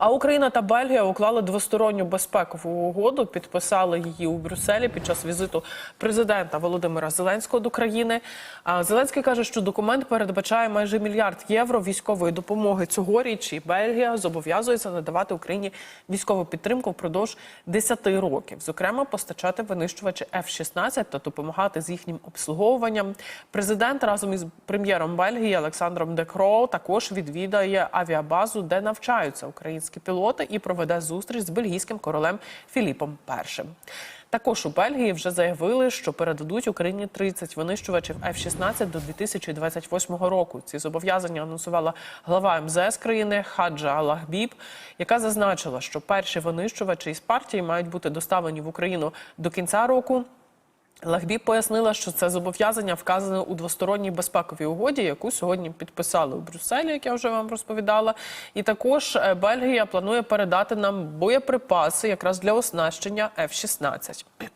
А Україна та Бельгія уклали двосторонню безпекову угоду, підписали її у Брюсселі під час візиту президента Володимира Зеленського до країни. Зеленський каже, що документ передбачає майже мільярд євро військової допомоги цьогоріч. І Бельгія зобов'язується надавати Україні військову підтримку впродовж 10 років, зокрема постачати винищувачі F-16 та допомагати з їхнім обслуговуванням. Президент разом із прем'єром Бельгії Олександром Декро також відвідає авіабазу, де навчаються українські пілоти, і проведе зустріч з бельгійським королем Філіпом І. Також у Бельгії вже заявили, що передадуть Україні 30 винищувачів F-16 до 2028 року. Ці зобов'язання анонсувала глава МЗС країни Хаджа Алахбіб, яка зазначила, що перші винищувачі із партії мають бути доставлені в Україну до кінця року. Лахбіб пояснила, що це зобов'язання вказане у двосторонній безпековій угоді, яку сьогодні підписали у Брюсселі, як я вже вам розповідала. І також е, Бельгія планує передати нам боєприпаси якраз для оснащення F-16.